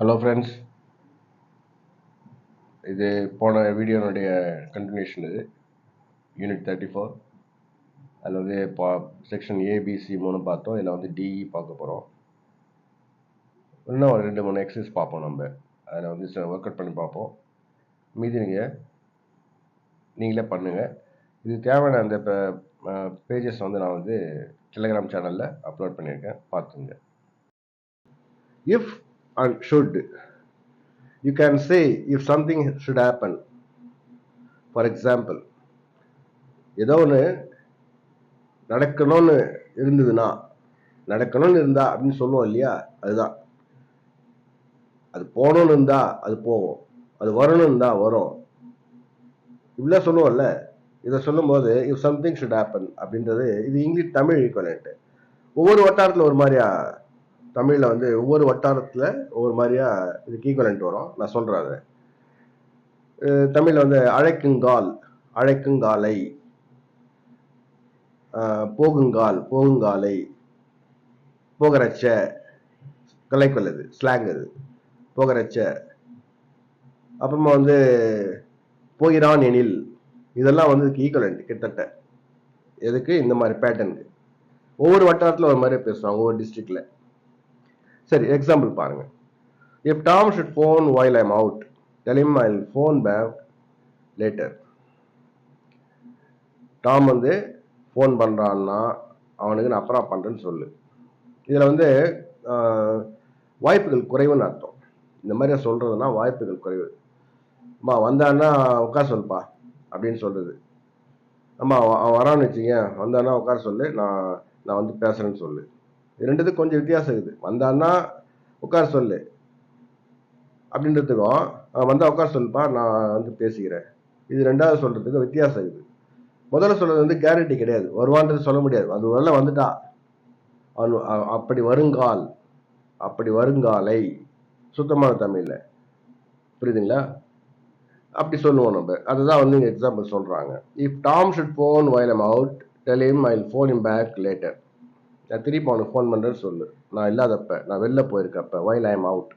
Hello friends இது போன வீடியோனுடைய கண்டினியூஷன் இது. யூனிட் தேர்ட்டி ஃபோர் அதில் வந்து பா செக்ஷன் ஏபிசி மூணு பார்த்தோம். இதில் வந்து டிஇ e பார்க்க போகிறோம் இன்னும் ஒரு ரெண்டு மூணு எக்ஸசைஸ் பார்ப்போம் நம்ம. அதில் வந்து ஒர்க் அவுட் பண்ணி பார்ப்போம். மீதி நீங்கள் நீங்களே பண்ணுங்கள் இது தேவையான அந்த இப்போ பேஜஸ் வந்து நான் வந்து டெலிகிராம் சேனலில் அப்லோட் பண்ணியிருக்கேன். பார்த்துங்க. If and should you can say if something should happen. For example ஏதோ ஒன்று நடக்கணும்னு இருந்ததுன்னா நடக்கணும்னு இருந்தா அப்படின்னு சொல்லுவோம் இல்லையா? அதுதான். அது போகணும்னு இருந்தா அது போகும். அது வரணும்னு இருந்தா வரும். இப்படிலாம் சொல்லுவோம்ல. இதை சொல்லும்போது இஃப் சம்திங் ஷுட் ஹேப்பன் அப்படின்றது இது இங்கிலீஷ் தமிழ் ஈக்குவலண்ட் ஒவ்வொரு வட்டாரத்தில் ஒரு மாதிரியா தமிழில் வந்து ஒவ்வொரு வட்டாரத்தில் ஒவ்வொரு மாதிரியா இதுக்கு ஈக்குவலண்ட் வரும். நான் சொல்கிறேன் அதை. தமிழில் வந்து அழைக்குங்கால் அழைக்குங்காலை. போகுங்கால் போகுங்காலை. போகிறச்ச கலைக்கொல் இது ஸ்லாங் அது. போகிறச்ச அப்புறமா வந்து போகிறான் எனில். இதெல்லாம் வந்து ஈக்குவலண்ட் கிட்டத்தட்ட. எதுக்கு? இந்த மாதிரி பேட்டர்னுக்கு ஒவ்வொரு வட்டாரத்தில் ஒரு மாதிரி பேசுவாங்க ஒவ்வொரு டிஸ்ட்ரிக்டில் சரி எக்ஸாம்பிள் பாருங்க. If Tom should phone while I'm out tell him I phone back later Tom வந்து ஃபோன் பண்ணுறான்னா அவனுக்கு நான் அப்புறம் பண்ணுறேன்னு சொல்லு. இதில் வந்து வாய்ப்புகள் குறைவுன்னு அர்த்தம். இந்த மாதிரி சொல்கிறதுனா வாய்ப்புகள் குறைவு. அம்மா வந்தான்னா உட்கார சொல்லுப்பா அப்படின்னு சொல்கிறது அம்மா அவன் அவன் வரான்னு வச்சுக்கேன் வந்தான்னா உட்கார சொல்லு நான் நான் வந்து பேசுகிறேன்னு சொல்லு. இது ரெண்டுத்துக்கும் கொஞ்சம் வித்தியாசம் இருக்குது. வந்தான்னா உட்கார சொல்லு. அப்படின்றதுக்கும் அவன் வந்தா உட்கார சொல்லுப்பா நான் வந்து பேசிக்கிறேன். இது ரெண்டாவது சொல்கிறதுக்கும் வித்தியாசம் இருக்குது. முதல்ல சொல்கிறது வந்து கேரண்டி கிடையாது. வருவான்றது சொல்ல முடியாது. அது வரல வந்துட்டா. அவன் அப்படி வருங்கால் அப்படி வருங்காலை. சுத்தமான தமிழ்ல. புரியுதுங்களா? அப்படி சொல்லுவோம் நம்ம. அதுதான் வந்து இங்கே எக்ஸாம்பிள் சொல்கிறாங்க if Tom should phone while am out tell him I phone him back later நான் திருப்பி அவனுக்கு ஃபோன் பண்ணுறேன்னு சொல்லு. நான் இல்லாதப்ப நான் வெளில போயிருக்கப்ப while I am out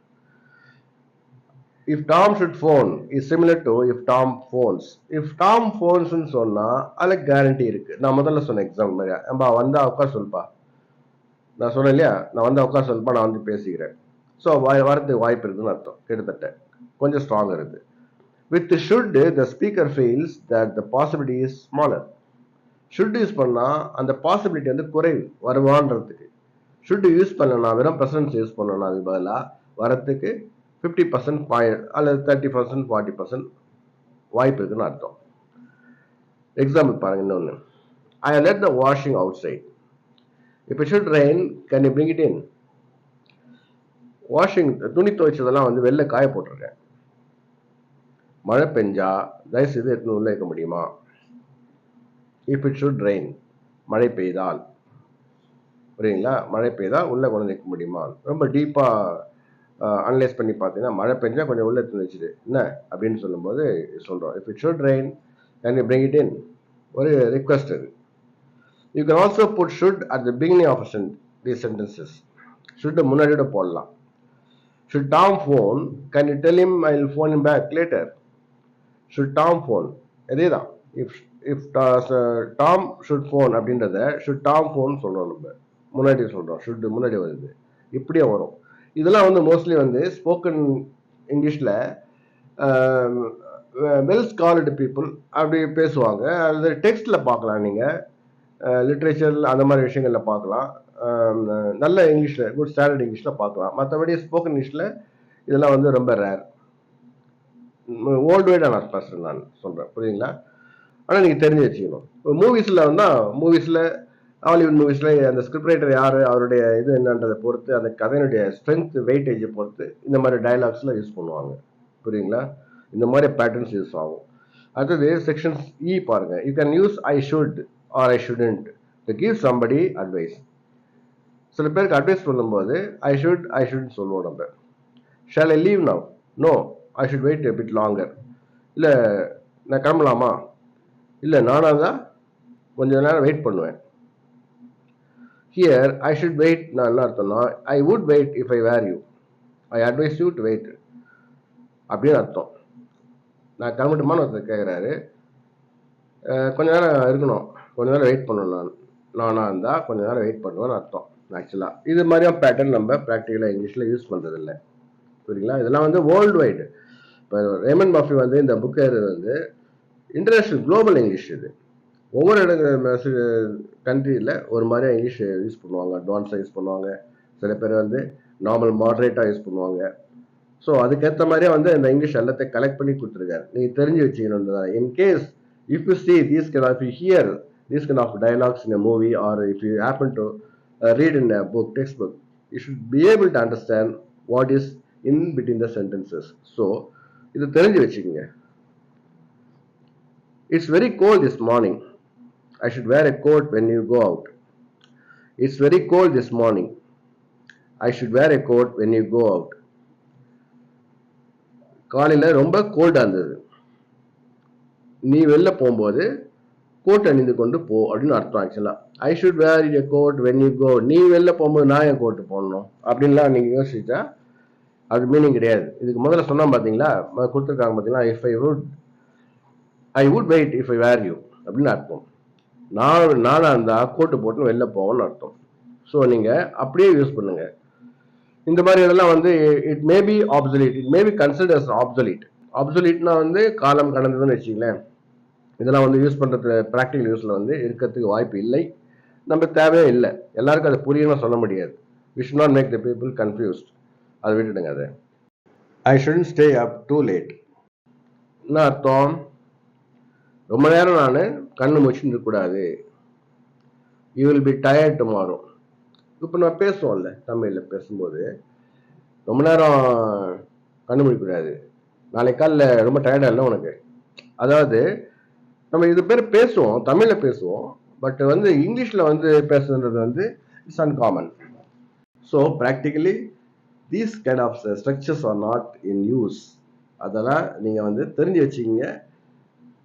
if Tom should phone is similar to if Tom phones if Tom ஃபோன்ஸ்னு சொன்னால் அதில் கேரண்டி இருக்குது நான் முதல்ல சொன்னேன் எக்ஸாம் மாதிரி ஏன்பா வந்தால் உட்கார் சொல்லுப்பா. நான் சொன்னேன் இல்லையா? நான் வந்தால் உட்கார் சொல்லுப்பா நான் வந்து பேசிக்கிறேன். ஸோ வரதுக்கு வாய்ப்பு இருக்குதுன்னு அர்த்தம். கிட்டத்தட்ட. கொஞ்சம் ஸ்ட்ராங் இருக்குது. With should the speaker feels that the possibility is smaller should use பண்ணால் அந்த பாசிபிலிட்டி வந்து குறைவு வருவான்றதுக்கு ஷுட் யூஸ் பண்ணனா வெறும் ப்ரெசன்ஸ் யூஸ் பண்ணணும் அதுக்கு பதிலாக வரத்துக்கு ஃபிஃப்டி பர்சன்ட் பாயிண்ட் அல்லது தேர்ட்டி பர்சன்ட் ஃபார்ட்டி பர்சன்ட் வாய்ப்பு இருக்குன்னு அர்த்தம். எக்ஸாம்பிள் பாருங்க இன்னொன்று I let the washing outside இப்போ should rain can you bring it in washing துணி துவைச்சதெல்லாம் வந்து வெளில காய போட்டிருக்கேன். மழை பெஞ்சா தயவுசெய்து எடுத்துன்னு உள்ளே வைக்க முடியுமா? இஃப் இட் ஷுட் ரெயின் மழை பெய்தால். புரியுங்களா மழை பெய்தால் உள்ளே கொண்டு நிற்க வைக்க முடியுமா? ரொம்ப டீப்பாக அனலைஸ் பண்ணி பார்த்தீங்கன்னா மழை பெஞ்சால் கொஞ்சம் உள்ளே எடுத்து என்ன? அப்படின்னு சொல்லும்போது சொல்கிறோம் if it should rain can you bring it in ஒரு ரிக்வஸ்ட் அது you can also put should at the beginning of the sentences should முன்னாடியோட போடலாம் should Tom phone can you tell him I will phone him back later should Tom phone இதே தான் if if Tom should phone அப்படின்றத should Tom phone சொல்கிறோம் நம்ம. முன்னாடி சொல்கிறோம் should முன்னாடி வருது. இப்படியே வரும். இதெல்லாம் வந்து மோஸ்ட்லி வந்து ஸ்போக்கன் இங்கிலீஷில் வெல் ஸ்காலர்டு பீப்புள் அப்படி பேசுவாங்க. அது டெக்ஸ்ட்டில் பார்க்கலாம் நீங்கள் லிட்ரேச்சர் அந்த மாதிரி விஷயங்களில் பார்க்கலாம். நல்ல இங்கிலீஷில் குட் ஸ்டாண்டர்ட் இங்கிலீஷில் பார்க்கலாம். மற்றபடி ஸ்போக்கன் இங்கிலீஷில் இதெல்லாம் வந்து ரொம்ப ரேர் ஓல்டு வைடாக நான் பேசுகிறேன் நான் சொல்கிறேன் புரியுங்களா ஆனால் நீங்கள் தெரிஞ்சு வச்சுக்கணும். இப்போ மூவிஸில் வந்தால் மூவிஸில் ஹாலிவுட் மூவிஸில் அந்த ஸ்கிரிப்ட் ரைட்டர் யார் அவருடைய இது என்னன்றதை பொறுத்து அந்த கதையினுடைய ஸ்ட்ரென்த் வெயிட்டேஜை பொறுத்து இந்த மாதிரி டயலாக்ஸில் யூஸ் பண்ணுவாங்க. புரியுங்களா இந்த மாதிரி பேட்டர்ன்ஸ் யூஸ் ஆகும். அடுத்தது செக்ஷன்ஸ் இ e பாருங்க. You can use I should or I shouldn't to give somebody advice சில பேருக்கு அட்வைஸ் பண்ணும்போது ஐ ஷுட் ஐ ஷுட் சொல்லுவோம் நம்ம. Shall I leave now no I should wait bit longer இல்லை நான் கிளம்பலாமா? இல்லை நானாக தான் கொஞ்ச நேரம் வெயிட் பண்ணுவேன். ஹியர் ஐ ஷுட் வெயிட் நான் என்ன அர்த்தம்னா I would wait if I were you I advise you to wait அப்படின்னு அர்த்தம். நான் கிளம்பட்டுமான்னு ஒருத்தர் கேட்குறாரு கொஞ்ச நேரம் இருக்கணும். கொஞ்ச நேரம் வெயிட் பண்ணணும் நான். நானாக இருந்தால் கொஞ்ச நேரம் வெயிட் பண்ணுவேன்னு அர்த்தம் ஆக்சுவலாக இது மாதிரியான பேட்டர்ன் நம்ம ப்ராக்டிக்கலாக இங்கிலீஷில் யூஸ் பண்ணுறதில்ல புரியுங்களா இதெல்லாம் வந்து வேர்ல்டு வைடு இப்போ ரேமன் பாஃபி வந்து இந்த புக் எழுது வந்து இன்டர்நேஷ்னல் குளோபல் இங்கிலீஷ் இது. ஒவ்வொரு இடங்கள் கண்ட்ரியில் ஒரு மாதிரியா இங்கிலீஷ் யூஸ் பண்ணுவாங்க. அட்வான்ஸாக யூஸ் பண்ணுவாங்க. சில பேர் வந்து நார்மல் மாட்ரேட்டாக யூஸ் பண்ணுவாங்க. ஸோ அதுக்கேற்ற மாதிரியே வந்து இந்த இங்கிலீஷ் எல்லாத்தையும் கலெக்ட் பண்ணி கொடுத்துருக்காரு. நீங்கள் தெரிஞ்சு வச்சுக்கணும் in case if you see these kind of you hear these kind of dialogues in a movie or if you happen to read in in book text book you should be able to understand what is in between the sentences so இது தெரிஞ்சு வச்சுக்கோங்க. It's very cold this morning I should wear a coat when you go out it's very cold this morning I should wear a coat when you go out காலையில் ரொம்ப கோல்டாக இருந்தது. நீ வெளில போகும்போது கோட் அணிந்து கொண்டு போ அப்படின்னு அர்த்தம் ஆக்சுவலாக I should wear a coat when you go நீ வெளில போகும்போது நான் என் கோட்டு போடணும்? அப்படின்லாம் நீங்கள் யோசிச்சா அது மீனிங் கிடையாது. இதுக்கு முதல்ல சொன்னால் பார்த்தீங்களா கொடுத்துருக்காங்க பார்த்தீங்களா if I would I would wait if I were you அப்படின்னு அர்த்தம். நான் நானா இருந்தா கோட்டு போட்டு வெளில போவோம்னு அர்த்தம். ஸோ நீங்க அப்படியே யூஸ் பண்ணுங்க. இந்த மாதிரி இதெல்லாம் வந்து it may be obsolete it may be considers obsolete ஆப்சலிட்னா வந்து காலம் கடந்ததுன்னு வச்சுங்களேன் இதெல்லாம் வந்து யூஸ் பண்ணுறது ப்ராக்டிக்கல் யூஸில் வந்து இருக்கிறதுக்கு வாய்ப்பு இல்லை. நம்ம தேவையே இல்லை. எல்லாருக்கும் அது புரியணும் சொல்ல முடியாது. We should not make the people confused அதை விட்டுடுங்க அதை. I shouldn't stay up too late என்ன அர்த்தம்? ரொம்ப நேரம் நான் கண்ணு முடிச்சுட்டு இருக்கக்கூடாது you will be tired tomorrow இப்போ நான் பேசுவோம்ல தமிழில் பேசும்போது. ரொம்ப நேரம் கண்ணு முடிக்கக்கூடாது நாளைக்கு காலில் ரொம்ப டயர்டாக இல்லை உனக்கு? அதாவது நம்ம இது பேர் பேசுவோம் தமிழில் பேசுவோம் பட் வந்து இங்கிலீஷில் வந்து பேசுன்றது வந்து it's uncommon so practically these kind of structures are not in use அதெல்லாம் நீங்கள் வந்து தெரிஞ்சு வச்சுக்கிங்க.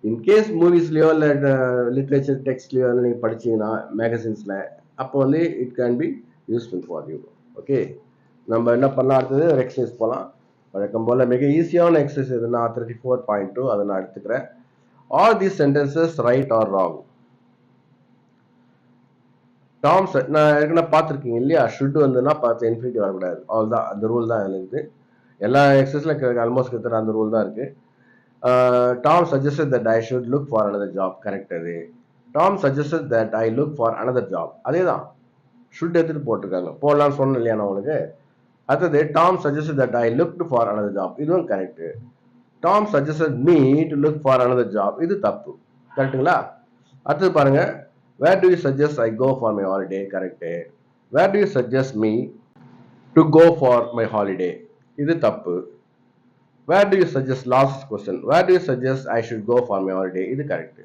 இன்கேஸ் மூவிஸ்லேயோ இல்லை லிட்ரேச்சர் டெக்ஸ்ட்லேயோ வந்து நீங்கள் படிச்சீங்கன்னா மேகசின்ஸில் அப்போ வந்து it can be useful for you okay நம்ம என்ன பண்ணலாம் அடுத்தது? ஒரு எக்ஸசைஸ் போகலாம் வழக்கம் போல் மிக ஈஸியான எக்ஸசைஸ் எதுனா தேர்ட்டி ஃபோர் பாயிண்ட் டூ அதை நான் எடுத்துக்கிறேன். Are the sentences right or wrong Tom நான் ஏற்கனவே பார்த்துருக்கீங்க இல்லையா? ஷுட் வந்துன்னா பார்த்து இன்ஃபினிட்டி வரக்கூடாது. அவ்வளோ தான் அந்த ரூல் தான் அதில் இருக்குது எல்லா எக்ஸசைஸில் ஆல்மோஸ்ட் கிட்ட அந்த ரூல் தான் இருக்குது Tom suggest that I should look for another job correct அது. Tom suggest that I look for another job அதே தான். ஷுட் எடுத்துகிட்டு போட்டிருக்காங்க. போடலாம்னு சொன்னேன் இல்லையா நான் உங்களுக்கு? அடுத்தது Tom suggest that I look for another job இதுவும் correct Tom suggest me to look for another job இது தப்பு. கரெக்டுங்களா அடுத்தது பாருங்க. Where do you suggest I go for my holiday correct where do you suggest me to go for my holiday இது தப்பு. Where do you suggest last question where do you suggest I should go for my holiday இது correct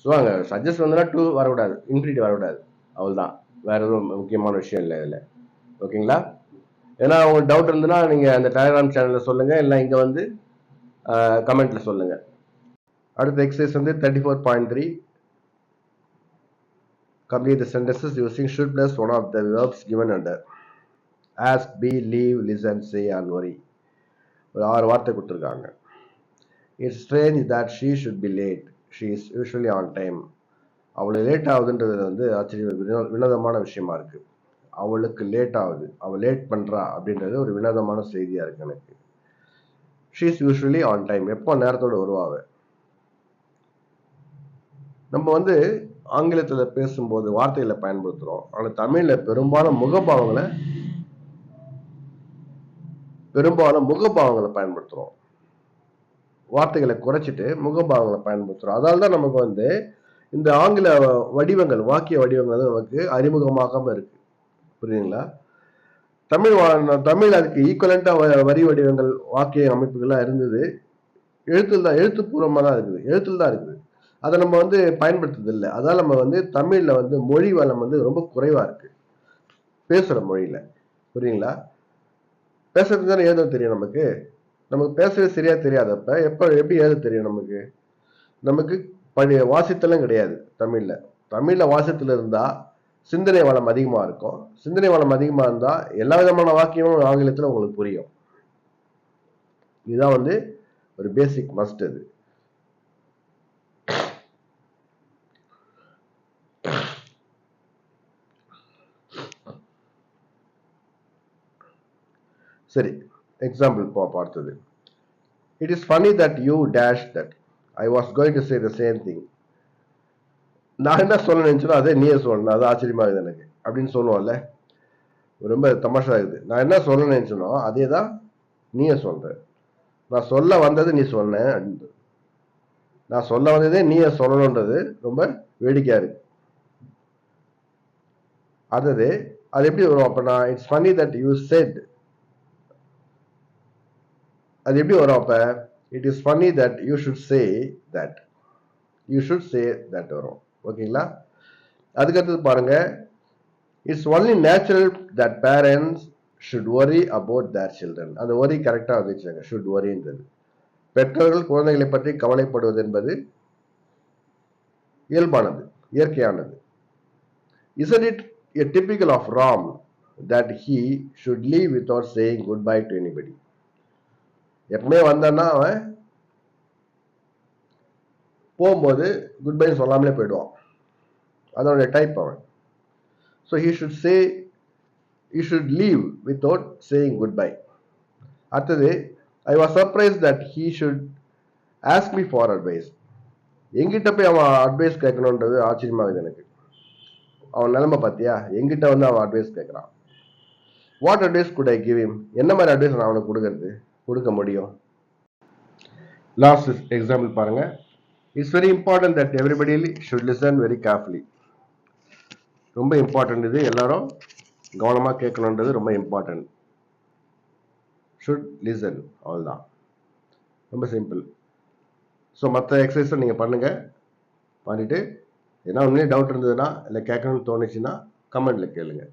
so அங்கே suggest Vandana to வரக்கூடாது. Infinity வரக்கூடாது. அவ்வளோதான் வேற எதுவும் முக்கியமான விஷயம் இல்லை இதில். ஓகேங்களா? ஏன்னா உங்களுக்கு டவுட் இருந்ததுன்னா நீங்கள் அந்த டெலிகிராம் சேனலில் சொல்லுங்கள் இல்லை இங்கே வந்து கமெண்ட்ல சொல்லுங்கள் அடுத்த எக்ஸசைஸ் வந்து thirty four point three complete the sentences using should plus one of the verbs given under. Ask be leave listen say and worry. ஒரு ஆறு வார்த்தை கொடுத்துருக்காங்க. It's strange that she should be late she is usually on time அவ்வளோ late ஆகுதுன்றது வந்து ஆச்சரிய வினோதமான விஷயமா இருக்குது அவளுக்கு லேட் ஆகுது. அவள் லேட் பண்ணுறா அப்படின்றது ஒரு வினோதமான செய்தியாக இருக்குது எனக்கு. She is usually on time எப்போ நேரத்தோடு வருவாவ? நம்ம வந்து ஆங்கிலத்தில் பேசும்போது வார்த்தைகளை பயன்படுத்துகிறோம் ஆனால் தமிழில் பெரும்பாலும் முகபாவங்களை பெரும்பாலும் முகபாவங்களை பயன்படுத்துகிறோம் வார்த்தைகளை குறைச்சிட்டு முகபாவங்களை பயன்படுத்துகிறோம் அதால் தான் நமக்கு வந்து இந்த ஆங்கில வடிவங்கள் வாக்கிய வடிவங்கள் நமக்கு அறிமுகமாகாமல் இருக்கு. புரியுதுங்களா? தமிழ் தமிழ் அதுக்கு ஈக்குவலண்ட்டாக வரி வடிவங்கள் வாக்கிய அமைப்புகள்லாம் இருந்தது. எழுத்தில் தான் எழுத்துப்பூர்வமாக தான் இருக்குது. எழுத்தில் தான் இருக்குது. அதை நம்ம வந்து பயன்படுத்துறது இல்லை அதால் நம்ம வந்து தமிழில் வந்து மொழி வளம் வந்து ரொம்ப குறைவாக இருக்குது பேசுகிற மொழியில். புரியுங்களா பேசுறது தானே எழுத தெரியும் நமக்கு. நமக்கு பேசவே சரியா தெரியாதப்ப எப்போ எப்படி எழுத தெரியும் நமக்கு? நமக்கு பழைய வாசித்தலும் கிடையாது தமிழில். தமிழில் வாசித்தில் இருந்தால் சிந்தனை வளம் அதிகமாக இருக்கும். சிந்தனை வளம் அதிகமாக இருந்தால் எல்லா விதமான வாக்கியமும் ஆங்கிலத்தில் உங்களுக்கு புரியும். இதுதான் வந்து ஒரு பேசிக் மஸ்ட் அது. சரி எக்ஸாம்பிள் பா பார்த்தது. It is funny that you dash that I was going to say the same thing நான் என்ன சொல்ல நினச்சனோ அதே நீயே சொல்லணும். அது ஆச்சரியமாக இருக்குது எனக்கு. அப்படின்னு சொல்லுவோம்ல. ரொம்ப தமாஷா இருக்குது நான் என்ன சொல்ல நினச்சனோ அதே தான் நீயே சொல்கிற நான் சொல்ல வந்தது நீ சொன்ன அப்படின்றது நான் சொல்ல வந்ததே நீயே சொல்லணுன்றது ரொம்ப வேடிக்கையாக இருக்கு. அடுத்தது அது எப்படி வரும் அப்போ நான் it's funny that you said அது எப்படி வரும் அப்ப? It is funny that you should say that you should say that வரும். ஓகேங்களா? அதுக்கடுத்தது பாருங்க. It's only natural that parents should worry about their children அந்த ஒரி கரெக்டாக வந்துச்சுங்க. ஷுட் ஒரின்றது பெற்றோர்கள் குழந்தைகளை பற்றி கவலைப்படுவது என்பது இயல்பானது இயற்கையானது. Is it it a typical of Ram that he should leave without saying good bye to anybody எப்பவுமே வந்தான்னா அவன் போகும்போது குட் பை சொல்லாமலே போயிடுவான். அதனுடைய டைப் அவன். So he should say you should leave without saying good bye அடுத்தது I was surprise that he should ask me for advice எங்கிட்ட போய் அவன் அட்வைஸ் கேட்கணுன்றது ஆச்சரியமாகுது எனக்கு. அவன் நிலைமை பார்த்தியா? எங்கிட்ட வந்து அவன் அட்வைஸ் கேட்குறான். What advice could I give him என்ன மாதிரி அட்வைஸ் நான் அவனுக்கு கொடுக்கறது? கொடுக்க முடியும். லாஸ்ட் எக்ஸாம்பிள் பாருங்க. It's very important that everybody should listen very carefully ரொம்ப இம்பார்ட்டன்ட் இது. எல்லாரும் கவனமாக கேட்கணுன்றது ரொம்ப இம்பார்ட்டன்ட் ஷுட் லிசன் அவ்வளோதான் ரொம்ப சிம்பிள் ஸோ மற்ற எக்ஸசைஸை நீங்கள் பண்ணுங்கள் பண்ணிவிட்டு ஏன்னா உண்மையே டவுட் இருந்ததுன்னா இல்லை கேட்கணும்னு தோணுச்சுன்னா கமெண்ட்டில் கேளுங்கள்